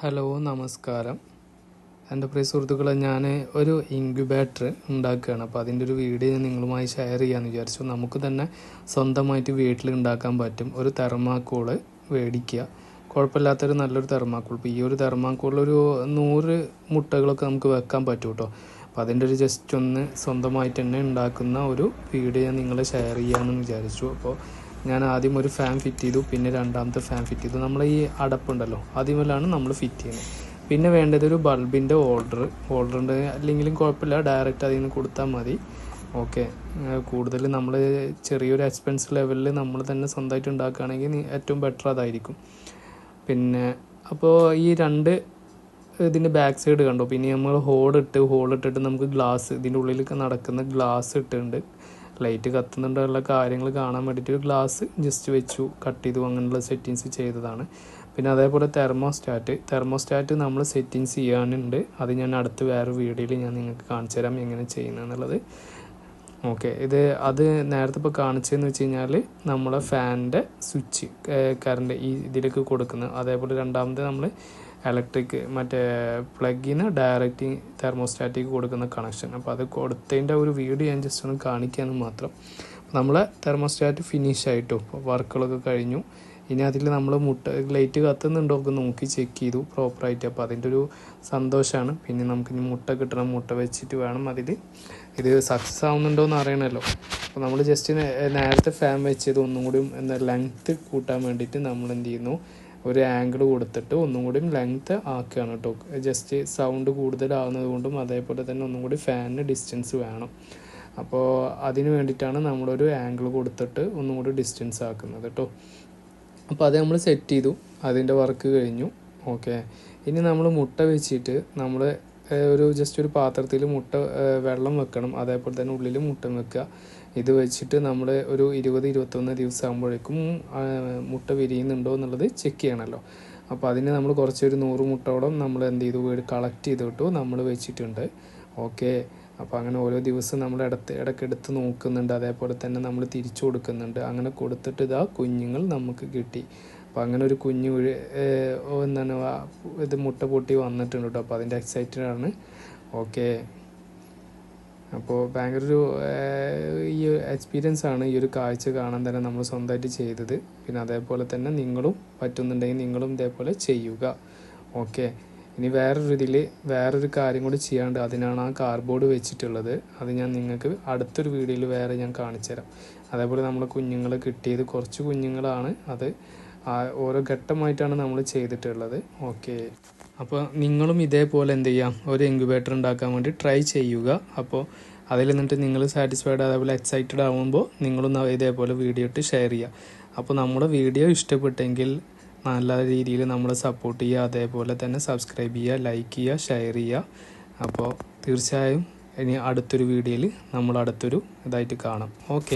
Hello നമസ്കാരം. എന്റെ പ്രിയ സുഹൃത്തുക്കളെ ഞാൻ ഒരു ഇൻക്യുബേറ്റർ ഉണ്ടാക്കുകയാണ്. അപ്പോൾ അതിന്റെ ഒരു വീഡിയോ ഞാൻ നിങ്ങളുമായി ഷെയർ ചെയ്യാമെന്ന് വിചാരിച്ചു. നമുക്ക് തന്നെ സ്വന്തമായിട്ട് വീട്ടിൽ ഉണ്ടാക്കാൻ പറ്റും. ഒരു തെർമാക്കോൾ മേടിക്കുക. കുഴപ്പമില്ലാത്തൊരു നല്ലൊരു തെർമാക്കോൾ. ഇപ്പോൾ ഈ ഒരു തെർമാക്കോളിൽ ഒരു നൂറ് മുട്ടകളൊക്കെ നമുക്ക് വെക്കാൻ പറ്റും കേട്ടോ. അപ്പോൾ അതിന്റെ ഒരു ജസ്റ്റ് ഒന്ന് സ്വന്തമായിട്ട് തന്നെ ഉണ്ടാക്കുന്ന ഒരു വീഡിയോ ഞാൻ നിങ്ങളെ ഷെയർ ചെയ്യാമെന്ന് വിചാരിച്ചു. അപ്പോൾ ഞാൻ ആദ്യം ഒരു ഫാൻ ഫിറ്റ് ചെയ്തു പിന്നെ രണ്ടാമത്തെ ഫാൻ ഫിറ്റ് ചെയ്തു. നമ്മൾ ഈ അടപ്പുണ്ടല്ലോ അതിമേലാണ് നമ്മൾ ഫിറ്റ് ചെയ്യുന്നത്. പിന്നെ വേണ്ടത് ഒരു ബൾബിന്റെ ഓർഡർ ഓർഡർ ഉണ്ട്. അല്ലെങ്കിലും കുഴപ്പമില്ല ഡയറക്റ്റ് അതിൽ നിന്ന് കൊടുത്താൽ മതി. ഓക്കെ കൂടുതൽ നമ്മൾ ചെറിയൊരു എക്സ്പെൻസ് ലെവലിൽ നമ്മൾ തന്നെ സ്വന്തമായിട്ട് ഉണ്ടാക്കുകയാണെങ്കിൽ ഏറ്റവും ബെറ്റർ അതായിരിക്കും. പിന്നെ അപ്പോൾ ഈ രണ്ട് ഇതിന്റെ ബാക്ക് സൈഡ് കണ്ടോ? പിന്നെ നമ്മൾ ഹോൾ ഇട്ട് ഹോൾ ഇട്ടിട്ട് നമുക്ക് ഗ്ലാസ് ഇതിന്റെ ഉള്ളിലൊക്കെ നടക്കുന്ന ഗ്ലാസ് ഇട്ടിട്ടുണ്ട്. ലൈറ്റ് കത്തുന്നുണ്ടുള്ള കാര്യങ്ങൾ കാണാൻ വേണ്ടിയിട്ട് ഒരു ഗ്ലാസ് ജസ്റ്റ് വെച്ചു കട്ട് ചെയ്തു അങ്ങനെയുള്ള സെറ്റിങ്സ് ചെയ്തതാണ്. പിന്നെ അതേപോലെ തെർമോസ്റ്റാറ്റ് തെർമോസ്റ്റാറ്റ് നമ്മൾ സെറ്റിങ്സ് ചെയ്യാനുണ്ട്. അത് ഞാൻ അടുത്ത വേറെ വീഡിയോയിൽ ഞാൻ നിങ്ങൾക്ക് കാണിച്ചു തരാം എങ്ങനെ ചെയ്യുന്നത് ഓക്കെ ഇത് അത് നേരത്തെ ഇപ്പോൾ കാണിച്ചതെന്ന് വെച്ച് കഴിഞ്ഞാൽ നമ്മളെ ഫാനിന്റെ സ്വിച്ച് കറണ്ട് ഈ ഇതിലേക്ക് കൊടുക്കുന്നത്. അതേപോലെ രണ്ടാമത് നമ്മൾ ഇലക്ട്രിക് മറ്റേ പ്ലഗിന് ഡയറക്റ്റ് തെർമോസ്റ്റാറ്റിക്ക് കൊടുക്കുന്ന കണക്ഷൻ അപ്പോൾ അത് കൊടുത്തതിന്റെ ഒരു വീഡിയോ ഞാൻ ജസ്റ്റ് ഒന്ന് കാണിക്കാനും മാത്രം. നമ്മൾ തെർമോസ്റ്റാറ്റ് ഫിനിഷ് ആയിട്ടു. വർക്കുകളൊക്കെ കഴിഞ്ഞു. ഇനി അതിൽ നമ്മൾ മുട്ട ലൈറ്റ് കത്തുന്നുണ്ടോ ഒക്കെ നോക്കി ചെക്ക് ചെയ്തു പ്രോപ്പറായിട്ട് അപ്പോൾ അതിന്റെ ഒരു സന്തോഷമാണ് പിന്നെ നമുക്ക് ഇനി മുട്ട കിട്ടണം. മുട്ട വെച്ചിട്ട് വേണം അതിൽ ഇത് സക്സസ് ആവുന്നുണ്ടോ എന്ന് അറിയണമല്ലോ അപ്പോൾ നമ്മൾ ജസ്റ്റ് നേരത്തെ ഫാൻ വെച്ചത് ഒന്നും കൂടി എന്താ ലെങ്ത്ത് കൂട്ടാൻ വേണ്ടിയിട്ട് നമ്മൾ എന്ത് ചെയ്യുന്നു? ഒരു ആംഗിൾ കൊടുത്തിട്ട് ഒന്നും കൂടി ലെങ്ത് ആക്കുകയാണ് കേട്ടോ ജസ്റ്റ് സൗണ്ട് കൂടുതലാവുന്നത് കൊണ്ടും അതേപോലെ തന്നെ ഒന്നും കൂടി ഫാനിന് ഡിസ്റ്റൻസ് വേണം. അപ്പോൾ അതിന് വേണ്ടിയിട്ടാണ് നമ്മളൊരു ആംഗിൾ കൊടുത്തിട്ട് ഒന്നും കൂടി ഡിസ്റ്റൻസ് ആക്കുന്നത് കേട്ടോ അപ്പോൾ അത് നമ്മൾ സെറ്റ് ചെയ്തു. അതിന്റെ വർക്ക് കഴിഞ്ഞു. ഓക്കെ ഇനി നമ്മൾ മുട്ട വെച്ചിട്ട് നമ്മൾ ഒരു ജസ്റ്റ് ഒരു പാത്രത്തിൽ മുട്ട വെള്ളം വെക്കണം. അതേപോലെ തന്നെ ഉള്ളിൽ മുട്ട വെക്കുക. ഇത് വെച്ചിട്ട് നമ്മൾ ഒരു ഇരുപത് ഇരുപത്തൊന്ന് ദിവസം ആകുമ്പോഴേക്കും മുട്ട വിരിയുന്നുണ്ടോ എന്നുള്ളത് ചെക്ക് ചെയ്യണമല്ലോ അപ്പോൾ അതിന് നമ്മൾ കുറച്ചൊരു നൂറ് മുട്ടയോളം നമ്മൾ എന്ത് ചെയ്തു? കളക്ട് ചെയ്തിട്ടു നമ്മൾ വെച്ചിട്ടുണ്ട്. ഓക്കെ അപ്പോൾ അങ്ങനെ ഓരോ ദിവസം നമ്മൾ ഇടത്ത് ഇടയ്ക്കെടുത്ത് നോക്കുന്നുണ്ട്. അതേപോലെ തന്നെ നമ്മൾ തിരിച്ചു കൊടുക്കുന്നുണ്ട്. അങ്ങനെ കൊടുത്തിട്ട് ഇതാ കുഞ്ഞുങ്ങൾ നമുക്ക് കിട്ടി. അപ്പോൾ അങ്ങനെ ഒരു കുഞ്ഞു എന്താണ് ഇത് മുട്ട പൊട്ടി വന്നിട്ടുണ്ട് കേട്ടോ. അപ്പോൾ അതിന്റെ എക്സൈറ്റഡ് ആണ്. ഓക്കെ. അപ്പോൾ ഭയങ്കര ഒരു ഈ എക്സ്പീരിയൻസ് ആണ് ഈ ഒരു കാഴ്ച കാണാൻ തന്നെ നമ്മൾ സ്വന്തമായിട്ട് ചെയ്തത്. പിന്നെ അതേപോലെ തന്നെ നിങ്ങളും പറ്റുന്നുണ്ടെങ്കിൽ നിങ്ങളും ഇതേപോലെ ചെയ്യുക. ഓക്കെ. ഇനി വേറൊരു ഇതിൽ വേറൊരു കാര്യം കൂടി ചെയ്യാണ്ട് അതിനാണ് ആ കാർഡ്ബോർഡ് വെച്ചിട്ടുള്ളത്. അത് ഞാൻ നിങ്ങൾക്ക് അടുത്തൊരു വീഡിയോയിൽ വേറെ ഞാൻ കാണിച്ചു തരാം അതേപോലെ നമ്മൾ കുഞ്ഞുങ്ങൾ കിട്ടിയത് കുറച്ച് കുഞ്ഞുങ്ങളാണ്. അത് ഓരോ ഘട്ടമായിട്ടാണ് നമ്മൾ ചെയ്തിട്ടുള്ളത്. ഓക്കെ. അപ്പോൾ നിങ്ങളും ഇതേപോലെ എന്ത് ചെയ്യാം? ഒരു ഇൻക്യുബേറ്റർ ഉണ്ടാക്കാൻ വേണ്ടി ട്രൈ ചെയ്യുക. അപ്പോൾ അതിൽ നിന്നിട്ട് നിങ്ങൾ സാറ്റിസ്ഫൈഡ് അതേപോലെ എക്സൈറ്റഡ് ആകുമ്പോൾ നിങ്ങളും ഇതേപോലെ വീഡിയോ ഇട്ട് ഷെയർ ചെയ്യുക. അപ്പോൾ നമ്മുടെ വീഡിയോ ഇഷ്ടപ്പെട്ടെങ്കിൽ നല്ല രീതിയിൽ നമ്മൾ സപ്പോർട്ട് ചെയ്യുക അതേപോലെ തന്നെ സബ്സ്ക്രൈബ് ചെയ്യുക ലൈക്ക് ചെയ്യുക ഷെയർ ചെയ്യുക. അപ്പോൾ തീർച്ചയായും ഇനി അടുത്തൊരു വീഡിയോയിൽ നമ്മൾ അടുത്തൊരു ഇതായിട്ട് കാണാം. ഓക്കെ